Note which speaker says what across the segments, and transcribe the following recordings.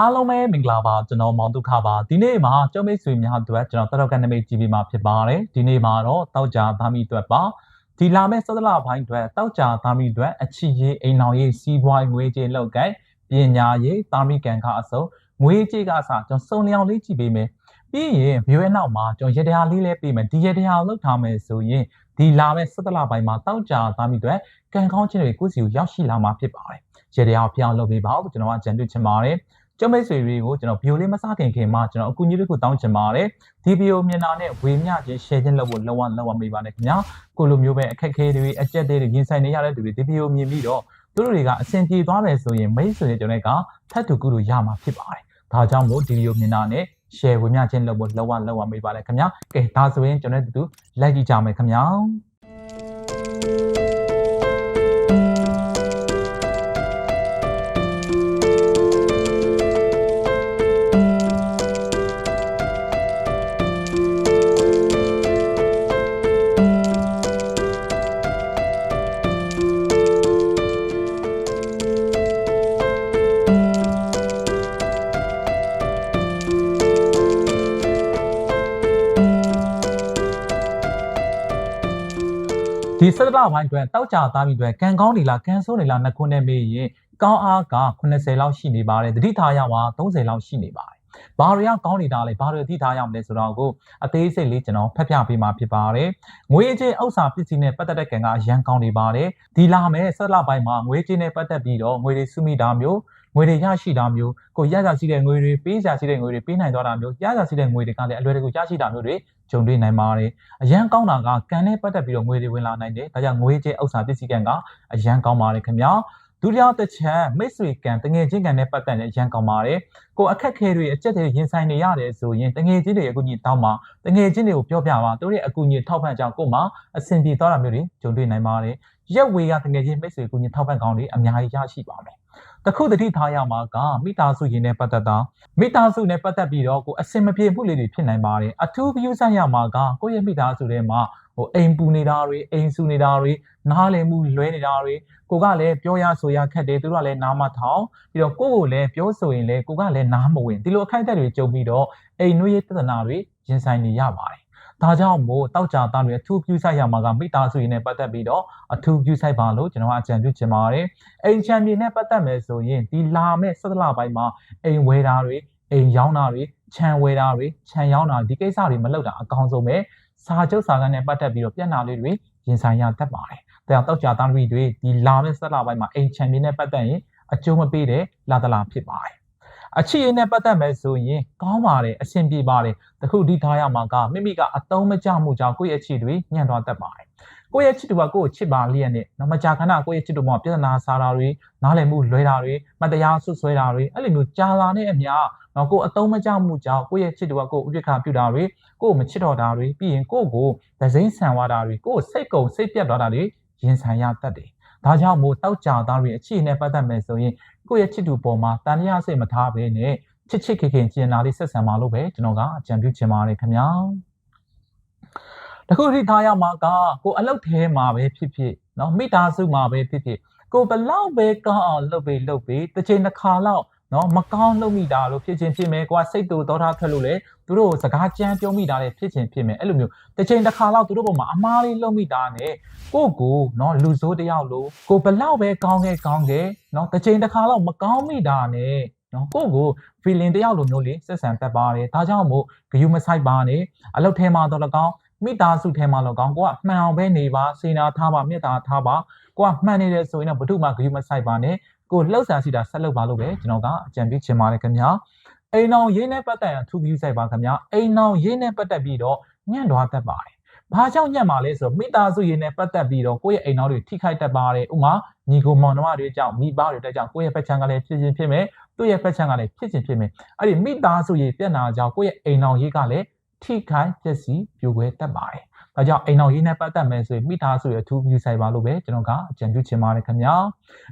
Speaker 1: အားလုံးပဲမင်္ဂလာပါကျွန်တော်မောင်ဒုက္ခပါဒီနေ့မှာကျောင်းမိတ်ဆွေများအတွက်ကျွန်တော်တတော်ကန်နမိတ်ကြည့်ပြီးမှဖြစ်ပါတယ်ဒီနေ့မှာတော့တောက်ကြသားမိအတွက်ပါဒီလာမဲ့စောဒလပိုင်းအတွက်တောက်ကြသားမိအတွက်အချီရေးအိမ်အောင်ရေးစီးပွားရေးငွေကြေးလောက်ကိုက်ပညာရေးသားမိကန်ကအစုံငွေကြေးကအစကျွန်တော်စုံလျောင်လေးကြည့်ပေးမယ်ပြီးရင်ဗီဒီယိုရဲ့နောက်မှာကျွန်တော်ရတရားလေးလေးပေးမယ်ဒီရတရားလောက်ထားမယ်ဆိုရင်ဒီလာမဲ့စောဒလပိုင်းမှာတောက်ကြသားမိအတွက်ကံကောင်းခြင်းတွေကိုစီကိုရောက်ရှိလာမှာဖြစ်ပါတယ်ရတရားကိုဖျောင်းလုပ်ပေးပါဦးကျွန်တော်ကကြံတွေ့ချင်ပါတယ် ကျမိတ်ဆွေတွေကိုကျွန်တော်ဗီဒီယိုလေးမစခင်ခင်မှာကျွန်တော်အကူအညီတွေကိုတောင်းချင်ပါတယ်ဒီဗီဒီယိုမျက်နှာနဲ့ဝေမျှခြင်း share ခြင်းလုပ်ဖို့လုံးဝလုံးဝမေးပါနဲ့ခင်ဗျာကိုလိုမျိုးပဲအခက်အခဲတွေအကြက်တွေရင်ဆိုင်နေရတဲ့သူတွေဒီဗီဒီယိုမြင်ပြီးတော့သူတို့တွေကအဆင်ပြေသွားမယ်ဆိုရင်မိတ်ဆွေတွေကျွန်တော်ကထပ်တူကူလို့ရမှာဖြစ်ပါတယ်ဒါကြောင့်မို့ဒီဗီဒီယိုမျက်နှာနဲ့ share ဝေမျှခြင်းလုပ်ဖို့လုံးဝလုံးဝမေးပါနဲ့ခင်ဗျာကဲဒါဆိုရင်ကျွန်တော်တို့လိုက်ကြည့်ကြမယ်ခင်ဗျာ ဒီစက်တလပိုင်းအတွက်တောက်ကြသားပြီးအတွက်ကံကောင်းနေလားကံဆိုးနေလားနှစ်ခုနဲ့မေးရင်ကောင်းအားက80လောက်ရှိနေပါတယ်တတိထားရမှာ30လောက်ရှိနေပါတယ်ဘာတွေကကောင်းနေတာလဲဘာတွေတတိထားရမလဲဆိုတော့ကိုအသေးစိတ်လေးကျွန်တော်ဖတ်ပြပေးမှာဖြစ်ပါတယ်ငွေကြေးဥစ္စာပစ္စည်းနဲ့ပတ်သက်တဲ့ကံကအရန်ကောင်းနေပါတယ်ဒီလာမယ်စက်တလပိုင်းမှာငွေကြေးနဲ့ပတ်သက်ပြီးတော့ငွေတွေစုမိတာမျိုး ငွေတွေရရှိတာမျိုးကိုရရရှိတဲ့ငွေတွေပေးရရှိတဲ့ငွေတွေပေးနိုင်သွားတာမျိုးရရရှိတဲ့ငွေတွေကလည်းအလွယ်တကူရရှိတာမျိုးတွေကြုံတွေ့နိုင်ပါတယ်အရန်ကောင်းတာကကံနဲ့ပတ်သက်ပြီးတော့ငွေတွေဝင်လာနိုင်တယ်ဒါကြောင့်ငွေကြေးဥစ္စာပစ္စည်းကံကအရန်ကောင်းပါတယ်ခင်ဗျာဒုတိယတစ်ချက်မိတ်ဆွေကံတငယ်ချင်းကံနဲ့ပတ်သက်တဲ့ရန်ကောင်းပါတယ်ကိုအခက်ခဲတွေအကျက်တွေရင်ဆိုင်နေရတယ်ဆိုရင်တငယ်ချင်းတွေအကူအညီတောင်းပါတငယ်ချင်းတွေကိုပြောပြပါသူတို့ရဲ့အကူအညီထောက်ပံ့ကြောင့်ကိုမှအဆင်ပြေသွားတာမျိုးတွေကြုံတွေ့နိုင်ပါတယ်ရက်ဝေကတငယ်ချင်းမိတ်ဆွေအကူအညီထောက်ပံ့ကောင်းတွေအများကြီးရရှိပါမယ် တခုတတိထားရမှာကမိသားစုရင်နဲ့ပတ်သက်တာမိသားစုနဲ့ပတ်သက်ပြီးတော့ကိုအစင်မပြေမှုလေးတွေဖြစ်နိုင်ပါတယ်အထူးပြုဆိုင်ရမှာကကိုယ့်ရဲ့မိသားစုထဲမှာဟိုအိမ်ပူနေတာတွေအိမ်ဆူနေတာတွေနားလည်မှုလွဲနေတာတွေကိုကလည်းပြောရဆိုရခက်တယ်သူတို့ကလည်းနားမထောင်ပြီးတော့ကိုယ့်ကိုလည်းပြောဆိုရင်လည်းကိုကလည်းနားမဝင်ဒီလိုအခိုက်အတန့်တွေကြုံပြီးတော့အိမ်နှွေးပြဿနာတွေရင်ဆိုင်နေရပါတယ် ဒါကြောင့်မို့တောက်ကြသားတွေအထူးပြုဆိုင်ရမှာကမိသားစုရင်းနဲ့ပတ်သက်ပြီးတော့အထူးပြုဆိုင်ပါလို့ကျွန်တော်အကြံပြုချင်ပါတယ်အိမ်ချမ်းမြေနဲ့ပတ်သက်မယ်ဆိုရင်ဒီလာမဲ့ဆက်လပိုင်းမှာအိမ်ဝယ်တာတွေအိမ်ရောင်းတာတွေခြံဝယ်တာတွေခြံရောင်းတာဒီကိစ္စတွေမလုပ်တာအကောင်းဆုံးပဲစာချုပ်စာကမ်းနဲ့ပတ်သက်ပြီးတော့ပြန်လာလေးတွေရင်ဆိုင်ရတတ်ပါတယ်။ဒါကြောင့်တောက်ကြသားတွေတွေဒီလာမဲ့ဆက်လပိုင်းမှာအိမ်ချမ်းမြေနဲ့ပတ်သက်ရင်အကျိုးမပေးတဲ့လာတလာဖြစ်ပါတယ်။ အချစ်ရင်းနဲ့ပတ်သက်မယ်ဆိုရင်ကောင်းပါတယ်အဆင်ပြေပါတယ်တခုဒီထားရမှာကမိမိကအတုံးမကြမှုကြောင့်ကိုယ့်ရဲ့ချစ်တွေညံ့သွားတတ်ပါတယ်ကိုယ့်ရဲ့ချစ်တူကကိုယ့်ကိုချစ်ပါလျက်နဲ့နော်မကြာခဏကိုယ့်ရဲ့ချစ်တူမှာပြဿနာစားတာတွေနားလည်မှုလွဲတာတွေမတရားဆွဆွဲတာတွေအဲ့လိုမျိုးကြာလာတဲ့အမျှနော်ကိုယ်အတုံးမကြမှုကြောင့်ကိုယ့်ရဲ့ချစ်တူကကိုယ်ဥပ္ပခါပြုတာတွေကိုယ်မချစ်တော်တာတွေပြီးရင်ကိုယ့်ကိုဒဇိမ့်ဆန်သွားတာတွေကိုယ်စိတ်ကုံစိတ်ပြတ်သွားတာတွေရင်ဆိုင်ရတတ်တယ်ဒါကြောင့်မို့တောက်ကြသားတွေအခြေအနေပတ်သက်မယ်ဆိုရင် ကိုယ့်ရဲ့ချစ်တူပေါ်မှာတန်လျာစိတ်မထားဘဲနဲ့ချစ်ချစ်ခင်ခင်ကျင်နာလေးဆက်ဆံပါလို့ပဲကျွန်တော်ကအကြံပြုချင်ပါတယ်ခင်ဗျာတခုထိထားရမှာကကိုအလုတ်ထဲမှာပဲဖြစ်ဖြစ်เนาะမိသားစုမှာပဲဖြစ်ဖြစ်ကိုဘလောက်ပဲကောင်းအောင်လုပ်ပေးလုပ်ပေးတစ်ချိန်တစ်ခါလောက် နော်မကောင်းလုပ်မိတာလို့ဖြစ်ချင်းဖြစ်မယ်ကွာစိတ်တူတော်ထားထွက်လို့လေသူတို့စကားကြမ်းပြောမိတာလေဖြစ်ချင်းဖြစ်မယ်အဲ့လိုမျိုးတစ်ချိန်တစ်ခါလောက်သူတို့ပေါ်မှာအမားလေးလုပ်မိတာနဲ့ကိုကိုနော်လူစိုးတယောက်လို့ကိုဘလောက်ပဲကောင်းခဲ့ကောင်းခဲ့နော်တစ်ချိန်တစ်ခါလောက်မကောင်းမိတာနဲ့နော်ကိုကို feeling တယောက်လိုမျိုးလေးဆက်ဆံတတ်ပါတယ်ဒါကြောင့်မို့ဂယုမဆိုင်ပါနဲ့အလုပ်ထဲမှာတော့လကောင်းမိသားစုထဲမှာတော့ကောင်းကိုကမှန်အောင်ပဲနေပါစေနာထားပါမေတ္တာထားပါကိုကမှန်နေတယ်ဆိုရင်တော့ဘု து မှဂယုမဆိုင်ပါနဲ့ ကိုလှုပ်ဆန်စီတာဆက်လုပ်ပါလို့ပဲကျွန်တော်ကအကြံပြုချင်ပါတယ်ခင်ဗျာအိမ်အောင်ရေးနဲ့ပတ်သက်ရင်သူပြီးဆိုင်ပါခင်ဗျာအိမ်အောင်ရေးနဲ့ပတ်သက်ပြီးတော့ညံ့သွားတတ်ပါတယ်ဘာကြောင့်ညံ့မှာလဲဆိုတော့မိသားစုရေးနဲ့ပတ်သက်ပြီးတော့ကိုယ့်ရဲ့အိမ်တော်တွေထိခိုက်တတ်ပါတယ်ဥမာညီကိုမောင်နှမတွေကြောင့်မိဘတွေတက်ကြောင့်ကိုယ့်ရဲ့ဖက်ချန်ကလည်းဖြစ်ချင်းဖြစ်မယ်သူ့ရဲ့ဖက်ချန်ကလည်းဖြစ်ချင်းဖြစ်မယ်အဲ့ဒီမိသားစုရေးပြက်နာကြောင့်ကိုယ့်ရဲ့အိမ်တော်ရေးကလည်းထိခိုက်ပျက်စီးပြိုကွဲတတ်ပါတယ် ဒါကြောင့်အိမ်တော်ရေးနဲ့ပတ်သက်မယ်ဆိုရင်မိသားစုရဲ့အထူးမြူဆိုင်ပါလို့ပဲကျွန်တော်ကအကြံပြုချင်ပါတယ်ခင်ဗျာ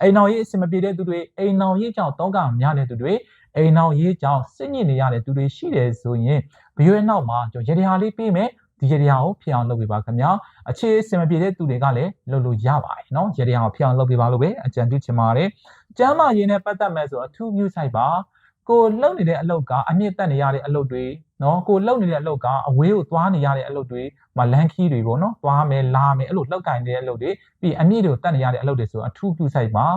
Speaker 1: အိမ်တော်ရေးအဆင်မပြေတဲ့သူတွေအိမ်တော်ရေးကြောင့်တောကများတဲ့သူတွေအိမ်တော်ရေးကြောင့်စိတ်ညစ်နေရတဲ့သူတွေရှိတယ်ဆိုရင်ဘီယိုရဲ့နောက်မှာကျွန်တော်ရေတရားလေးပေးမယ်ဒီရေတရားကိုဖြစ်အောင်လုပ်ပေးပါခင်ဗျာအခြေအဆင်မပြေတဲ့သူတွေကလည်းလုပ်လို့ရပါတယ်เนาะရေတရားကိုဖြစ်အောင်လုပ်ပေးပါလို့ပဲအကြံပြုချင်ပါတယ်ကျမ်းမာရေးနဲ့ပတ်သက်မယ်ဆိုအထူးမြူဆိုင်ပါ ကိုလှုပ်နေတဲ့အလုပ်ကအမြင့်တက်နေရတဲ့အလုပ်တွေနော်ကိုလှုပ်နေတဲ့အလုပ်ကအဝေးကိုသွားနေရတဲ့အလုပ်တွေမလန်ခီးတွေပေါ့နော်သွားမယ်လာမယ်အဲ့လိုလှုပ်ကင်နေတဲ့အလုပ်တွေပြီးအမြင့်တွေကိုတက်နေရတဲ့အလုပ်တွေဆိုအထူးပြုဆိုင်ပါ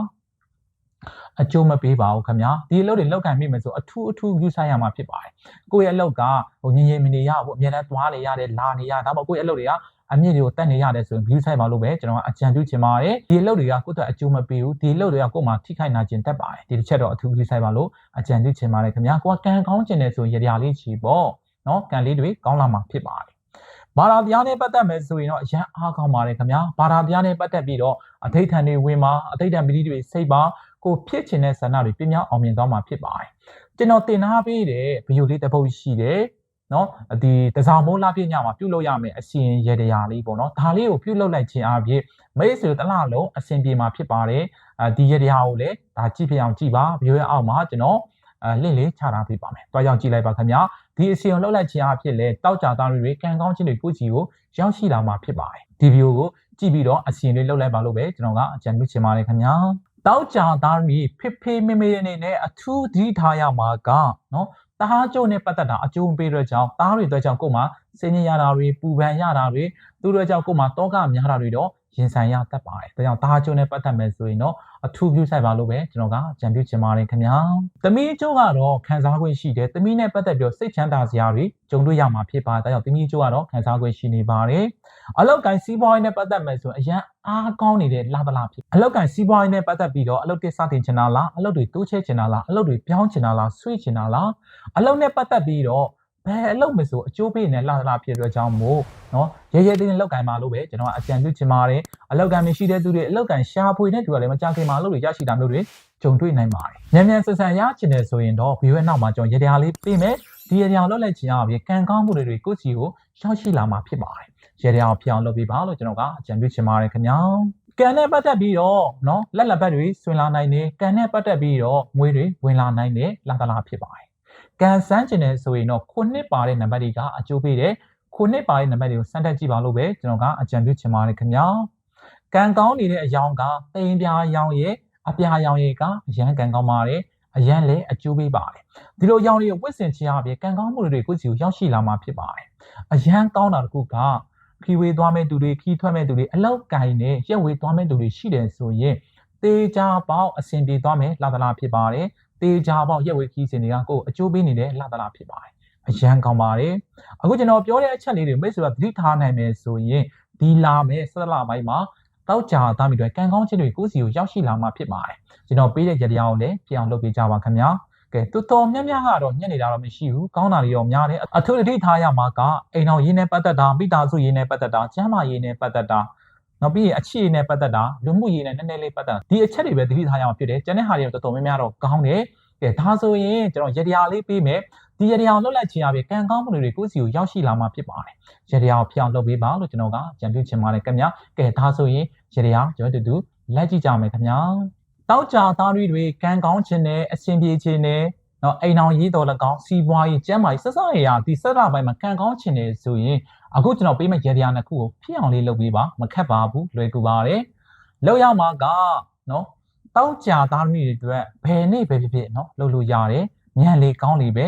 Speaker 1: အကျိုးမပေးပါဘူးခင်ဗျာဒီအလုပ်တွေလောက်ကင်မိမယ်ဆိုအထူးအထူးယူဆိုင်ရမှာဖြစ်ပါတယ်ကိုယ့်ရဲ့အလုပ်ကဟိုငြင်းငြင်းမနေရဘူးအများနဲ့သွားနေရတယ်လာနေရဒါမှမဟုတ်ကိုယ့်ရဲ့အလုပ်တွေက အမြင့်တွေကိုတက်နေရတယ်ဆိုရင် view site ပါလို့ပဲကျွန်တော်ကအကြံပြုချင်ပါတယ်ဒီအလုပ်တွေကကိုယ့်အတွက်အကျိုးမပေးဘူးဒီအလုပ်တွေကကိုယ့်မှာထိခိုက်နာကျင်တတ်ပါတယ်ဒီတစ်ချက်တော့အထူး view site ပါလို့အကြံပြုချင်ပါတယ်ခင်ဗျာကိုကကံကောင်းကျင်တယ်ဆိုရင်ရရလေးချီပေါ့နော်ကံလေးတွေကောင်းလာမှာဖြစ်ပါတယ်ဘာသာတရားနဲ့ပတ်သက်မယ်ဆိုရင်တော့အရန်အားကောင်းပါတယ်ခင်ဗျာဘာသာတရားနဲ့ပတ်သက်ပြီးတော့အထိတ်ထန်တွေဝင်မှာအထိတ်ထန်ပတိတွေစိတ်ပါကိုဖြစ်ချင်တဲ့ဆန္ဒတွေပြင်းပြအောင်မြင်သွားမှာဖြစ်ပါတယ်ကျွန်တော်တင်ထားပေးတဲ့ဗီဒီယိုလေးတစ်ပုဒ်ရှိတယ် နော်ဒီတစားမိုးလာပြညမှာပြုတ်လို့ရမယ်အစီရင်ရတရားလေးပေါ့နော်ဒါလေးကိုပြုတ်လုပ်လိုက်ခြင်းအပြင်မိတ်ဆွေတလားလုံးအဆင်ပြေမှာဖြစ်ပါတယ်အဲဒီရတရားကိုလည်းဒါကြည့်ပြအောင်ကြည့်ပါဗီဒီယိုရဲ့အောက်မှာကျွန်တော်အဲလင့်လေးချထားပေးပါမယ်တွားရောက်ကြည့်လိုက်ပါခင်ဗျာဒီအစီရင်လှုပ်လိုက်ခြင်းအဖြစ်လဲတောက်ကြသားတွေကံကောင်းခြင်းတွေကိုကြည့်ကိုရောက်ရှိလာမှာဖြစ်ပါတယ်ဒီဗီဒီယိုကိုကြည့်ပြီးတော့အစီရင်လေးလှုပ်လိုက်ပါလို့ပဲကျွန်တော်ကအကြံပြုချင်ပါတယ်ခင်ဗျာတောက်ကြသားတွေဖိဖိမေမေအနေနဲ့အထူးသတိထားရမှာကနော် တဟားကျုံနဲ့ပတ်သက်တာအကျိုးပေးတဲ့ကြောင့်သားတွေအတွက်ကြောင့်ကိုယ်မှာစင်ញရတာတွေပူပန်ရတာတွေသူတို့ကြောင့်ကိုယ်မှာတောကများတာတွေတော့ ရင်ဆိုင်ရတတ်ပါတယ်။ဒါကြောင့်တဟားကျုံနဲ့ပတ်သက်မယ်ဆိုရင်တော့အထူးပြုဆိုင်ပါလို့ပဲကျွန်တော်ကကြံပြုချင်ပါတယ်ခင်ဗျာ။သမီးကျိုးကတော့ခံစား권ရှိတယ်။သမီးနဲ့ပတ်သက်ပြီးစိတ်ချမ်းသာစရာတွေကြုံတွေ့ရမှာဖြစ်ပါဒါကြောင့်သမီးကျိုးကတော့ခံစား권ရှိနေပါတယ်။အလောက်ကန်စီးပွားရေးနဲ့ပတ်သက်မယ်ဆိုရင်အရန်အားကောင်းနေတဲ့လာသလားဖြစ်။အလောက်ကန်စီးပွားရေးနဲ့ပတ်သက်ပြီးတော့အလောက်တစ်စတင်ချင်တာလားအလောက်တွေတိုးချဲ့ချင်တာလားအလောက်တွေပြောင်းချင်တာလားဆွေ့ချင်တာလားအလောက်နဲ့ပတ်သက်ပြီးတော့ ဘယ်အလုပ်မဆိုအကျိုးပေးနေလာလာဖြစ်တဲ့ကြောင့်မို့နော်ရဲရဲတင်းတင်းလောက်ကင်ပါလို့ပဲကျွန်တော်ကအကြံပြုချင်ပါတယ်အလောက်ကင်မရှိတဲ့သူတွေအလောက်ကင်ရှာဖွေတဲ့သူကလည်းမကြခင်မှာအလုပ်တွေရရှိတာမျိုးတွေကြုံတွေ့နိုင်ပါတယ်။မြန်မြန်ဆန်ဆန်ရချင်တယ်ဆိုရင်တော့ဗီဒီယိုရဲ့နောက်မှာကျွန်တော်ရေတရားလေးပေးမယ်ဒီရေတရားလောက်လိုက်ချင်အောင်ပြီးကံကောင်းမှုတွေကိုယ့်စီကိုရောက်ရှိလာမှာဖြစ်ပါတယ်။ရေတရားကိုဖြစ်အောင်လုပ်ပေးပါလို့ကျွန်တော်ကအကြံပြုချင်ပါတယ်ခင်ဗျာ။ကံနဲ့ပတ်သက်ပြီးတော့နော်လက်လက်ပတ်တွေဆွင်လာနိုင်တယ်ကံနဲ့ပတ်သက်ပြီးတော့ငွေတွေဝင်လာနိုင်တယ်လာတလာဖြစ်ပါတယ် ကန်ဆန်းကျင်တယ်ဆိုရင်တော့ခုနှစ်ပါတဲ့နံပါတ်တွေကအကျိုးပေးတယ်ခုနှစ်ပါတဲ့နံပါတ်တွေကိုစမ်းသပ်ကြည့်ပါလို့ပဲကျွန်တော်ကအကြံပြုချင်ပါတယ်ခင်ဗျာကန်ကောင်းနေတဲ့အယောင်ကတိမ်ပြားယောင်ရဲ့အပြားယောင်ရဲ့ကအရန်ကန်ကောင်းပါတယ်အရန်လည်းအကျိုးပေးပါတယ်ဒီလိုယောင်တွေကိုဝစ်စင်ချရပြီးကန်ကောင်းမှုတွေကိုစီကိုရောက်ရှိလာမှာဖြစ်ပါတယ်အရန်ကောင်းတာတခုကခီဝေးသွားမဲ့သူတွေခီးထွက်မဲ့သူတွေအလောက်ကင်နဲ့ရက်ဝေးသွားမဲ့သူတွေရှိတယ်ဆိုရင်တေချာပေါက်အဆင်ပြေသွားမယ်လာသလားဖြစ်ပါတယ် တေချာပေါက်ရက်ဝေးခီးစင်တွေကကိုယ်အကျိုးပေးနေတဲ့လာသလားဖြစ်ပါတယ်အရန်ကောင်းပါတယ်အခုကျွန်တော်ပြောတဲ့အချက်လေးတွေမိတ်ဆွေကသတိထားနိုင်မယ်ဆိုရင်ဒီလာမယ်ဆက်လပိုင်းမှာတောက်ကြသားမိတွေကံကောင်းခြင်းတွေကိုစီကိုရောက်ရှိလာမှာဖြစ်ပါတယ်ကျွန်တော်ပေးတဲ့ကြတရားကိုလည်းပြအောင်လုပ်ပေးကြပါခင်ဗျာကဲတော်တော်များများကတော့ညက်နေတာတော့မရှိဘူးကောင်းတာတွေတော့များတယ်အထူးသတိထားရမှာကအိမ်တော်ရင်းနဲ့ပတ်သက်တာမိသားစုရင်းနဲ့ပတ်သက်တာကျမ်းမာရေးနဲ့ပတ်သက်တာ နောက်ပြီးရင်အခြေအနေနဲ့ပတ်သက်တာလူမှုရေးနဲ့နည်းနည်းလေးပတ်သက်ဒီအချက်တွေပဲသတိထားရမှာဖြစ်တယ်ကျန်တဲ့ဟာတွေတော့တော်တော်များများတော့ကောင်းတယ်ကဲဒါဆိုရင်ကျွန်တော်ရတရားလေးပေးမယ်ဒီရတရားကိုလွတ်လိုက်ချင်ရပြီကံကောင်းမှုတွေကိုယ့်စီကိုရောက်ရှိလာမှာဖြစ်ပါတယ်ရတရားကိုဖျောင်းလုပ်ပေးပါလို့ကျွန်တော်ကကြံပြုချင်ပါတယ်ခင်ဗျာကဲဒါဆိုရင်ရတရားကျွန်တော်တို့လက်ကြည့်ကြမယ်ခင်ဗျာတောက်ကြသားတွေကံကောင်းခြင်းနဲ့အရှင်ပြေခြင်းနဲ့ နော်အိမ်အောင်ရေးတော်၎င်းစီးပွားရေးကျန်းမာရေးဆက်ဆက်ရရဒီဆက်တာပိုင်းမှာကံကောင်းခြင်းနဲ့ဆိုရင်အခုကျွန်တော်ပေးမယ့်ရတရားနှစ်ခုကိုဖြစ်အောင်လေးလုပ်ပေးပါမခက်ပါဘူးလွယ်ကူပါတယ်လောက်ရမှာကနော်တောက်ကြသားတွေအတွက်ဘယ်နေ့ပဲဖြစ်ဖြစ်နော်လုပ်လို့ရတယ်မြန်လေကောင်းလေပဲ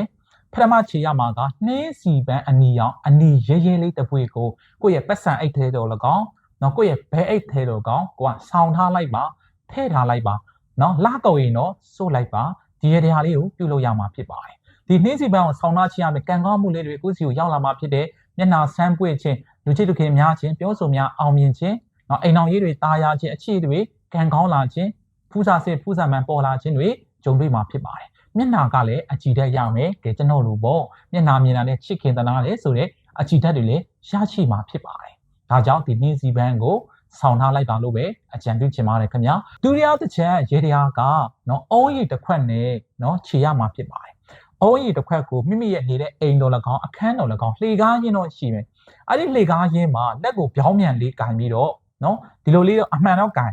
Speaker 1: ပထမခြေရမှာကနှင်းစီပန်းအနီအောင်အနီရဲရဲလေးတစ်ပွေကိုကိုယ့်ရဲ့ပတ်စံအိတ်ထဲတော်၎င်းနော်ကိုယ့်ရဲ့ဘဲအိတ်ထဲတော်ကောင်ကိုကဆောင်းထားလိုက်ပါထည့်ထားလိုက်ပါနော်လှကုတ်ရင်တော့စိုးလိုက်ပါ ဒီရတရားလေးကိုပြုလုပ်ရမှာဖြစ်ပါတယ်ဒီနှင်းစီပန်းကိုဆောင်းထားခြင်းအပြင်ကံကောင်းမှုလေးတွေကိုယ့်စီကိုရောက်လာမှာဖြစ်တဲ့မျက်နှာဆန်းပွေ့ခြင်းလူချစ်သူခင်များခြင်းပြောဆိုများအောင်မြင်ခြင်းနော်အိမ်အောင်ရေးတွေတာယာခြင်းအခြေတွေကံကောင်းလာခြင်းဖူးစာစစ်ဖူးစာမှန်ပေါ်လာခြင်းတွေကြုံတွေ့မှာဖြစ်ပါတယ်မျက်နှာကလည်းအကြည်ဓာတ်ရမယ်ကဲကျွန်တော်လိုပေါ့မျက်နှာမြင်တာနဲ့ချစ်ခင်သနာလေဆိုတော့အကြည်ဓာတ်တွေလည်းရရှိမှာဖြစ်ပါတယ်ဒါကြောင့်ဒီနှင်းစီပန်းကို ဆောင်ထားလိုက်ပါလို့ပဲအကြံပြုချင်ပါတယ်ခင်ဗျာဒုတိယတစ်ချက်ရေတရားကနော်အုံးရည်တစ်ခွက်နဲ့နော်ခြေရမှာဖြစ်ပါတယ်အုံးရည်တစ်ခွက်ကိုမိမိရဲ့နေတဲ့အိမ်တော်၎င်းအခန်းတော်၎င်းလှေကားရင်းတော့ရှိမယ်အဲ့ဒီလှေကားရင်းမှာလက်ကိုပြောင်းပြန်လေးကင်ပြီးတော့နော်ဒီလိုလေးတော့အမှန်တော့ကင်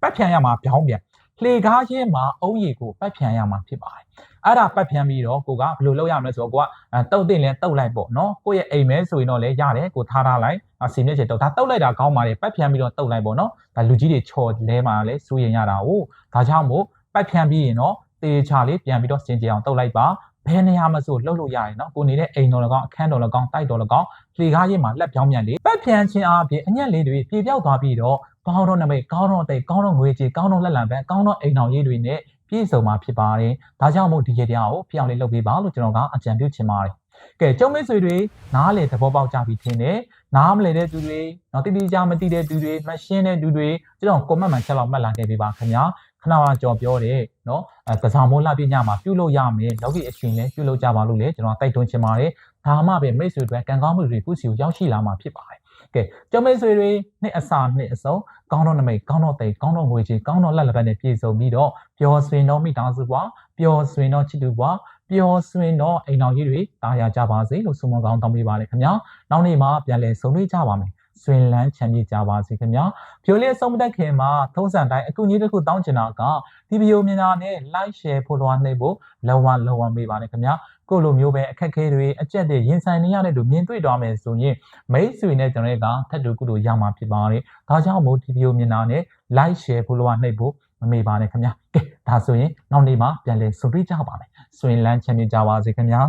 Speaker 1: ပတ်ဖြန်ရမှာပြောင်းပြန် လှေကားရင်းမှာအုံးရည်ကိုပတ်ဖြန်ရမှာဖြစ်ပါတယ်အဲ့ဒါပတ်ဖြန်းပြီးတော့ကိုကဘယ်လိုလုပ်ရမလဲဆိုတော့ကိုကတုတ်တင်လဲတုတ်လိုက်ပေါ့နော်ကိုရဲ့အိမ်မဲဆိုရင်တော့လဲရတယ်ကိုထားထားလိုက်စီမျက်ချေတုတ်ဒါတုတ်လိုက်တာကောင်းပါလေပတ်ဖြန်းပြီးတော့တုတ်လိုက်ပေါ့နော်ဒါလူကြီးတွေချော်လဲမှာလဲစိုးရင်ရတာ哦ဒါကြောင့်မို့ပတ်ဖြန်းပြီးရင်တော့တေချာလေးပြန်ပြီးတော့စင်ကြယ်အောင်တုတ်လိုက်ပါဘယ်နေရာမှာဆိုလှုပ်လို့ရတယ်နော်ကိုနေတဲ့အိမ်တော်လည်းကောင်းအခန်းတော်လည်းကောင်းတိုက်တော်လည်းကောင်းလေကားရင်မှာလက်ပြောင်းပြန်လေးပတ်ပြန်ခြင်းအားဖြင့်အညက်လေးတွေပြေပြောက်သွားပြီးတော့ ကောင်းတော့နမိတ်ကောင်းတော့တိတ်ကောင်းတော့ငွေကြေးကောင်းတော့လက်လံပဲကောင်းတော့အိမ်တော်ရေးတွေနဲ့ပြည့်စုံမှာဖြစ်ပါတယ်ဒါကြောင့်မို့ဒီရေတရားကိုဖျောက်လေးလုပ်ပေးပါလို့ကျွန်တော်ကအကြံပြုချင်ပါတယ်ကဲကျုံမိတ်ဆွေတွေနားလေသဘောပေါက်ကြပြီထင်တယ်နားမလည်တဲ့သူတွေနော်တိတိကျမသိတဲ့သူတွေမရှင်းတဲ့သူတွေကျွန်တော်ကွန်မန့်မှာချက်လောက်မှတ်လာခဲ့ပေးပါခင်ဗျာခဏကကြော်ပြောတယ်နော်အဲကစားမိုးလှပြညမှာပြုလုပ်ရမယ်လောကီအရှင်လည်းပြုလုပ်ကြပါလို့လေကျွန်တော်တိုက်တွန်းချင်ပါတယ်ဒါမှပဲမိတ်ဆွေတွေကံကောင်းမှုတွေကုစီကိုရောက်ရှိလာမှာဖြစ်ပါတယ် ကဲကျုံမိတ်ဆွေတွေနှစ်အစာနှစ်အစုံကောင်းတော့နမိတ်ကောင်းတော့တိတ်ကောင်းတော့ငွေချေကောင်းတော့လက်လက်ပတ်နဲ့ပြည့်စုံပြီးတော့ပျော်ရွှင်တော့မိသားစုဘွားပျော်ရွှင်တော့ချစ်သူဘွားပျော်ရွှင်တော့အိမ်တော်ကြီးတွေတာယာကြပါစေလို့ဆုမကောင်းတောင်းပေးပါလေခင်ဗျာနောက်နေ့မှာပြန်လည်ဆုံတွေ့ကြပါမယ် ဆွင်လန်းချမ်းမြေ့ကြပါစေခင်ဗျာဖြိုးလေးဆုံးမတက်ခင်မှာထုံးစံတိုင်းအကူကြီးတစ်ခုတောင်းချင်တာကဒီဗီဒီယိုမြင်တာနဲ့ like share ဖို့တော့နှိပ်ဖို့လောဝလောဝမေးပါနဲ့ခင်ဗျာကိုလိုမျိုးပဲအခက်ခဲတွေအကြက်တွေရင်ဆိုင်နေရတဲ့လူမြင်တွေ့သွားမယ်ဆိုရင်မိတ်ဆွေနဲ့ကျွန်တော်ကထပ်တူကုတူရမှာဖြစ်ပါတယ်ဒါကြောင့်မို့ဒီဗီဒီယိုမြင်တာနဲ့ like share ဖို့တော့နှိပ်ဖို့မမေ့ပါနဲ့ခင်ဗျာကဲဒါဆိုရင်နောက်နေ့မှာပြန်လည်ဆုံတွေ့ကြပါမယ်ဆွင်လန်းချမ်းမြေ့ကြပါစေခင်ဗျာ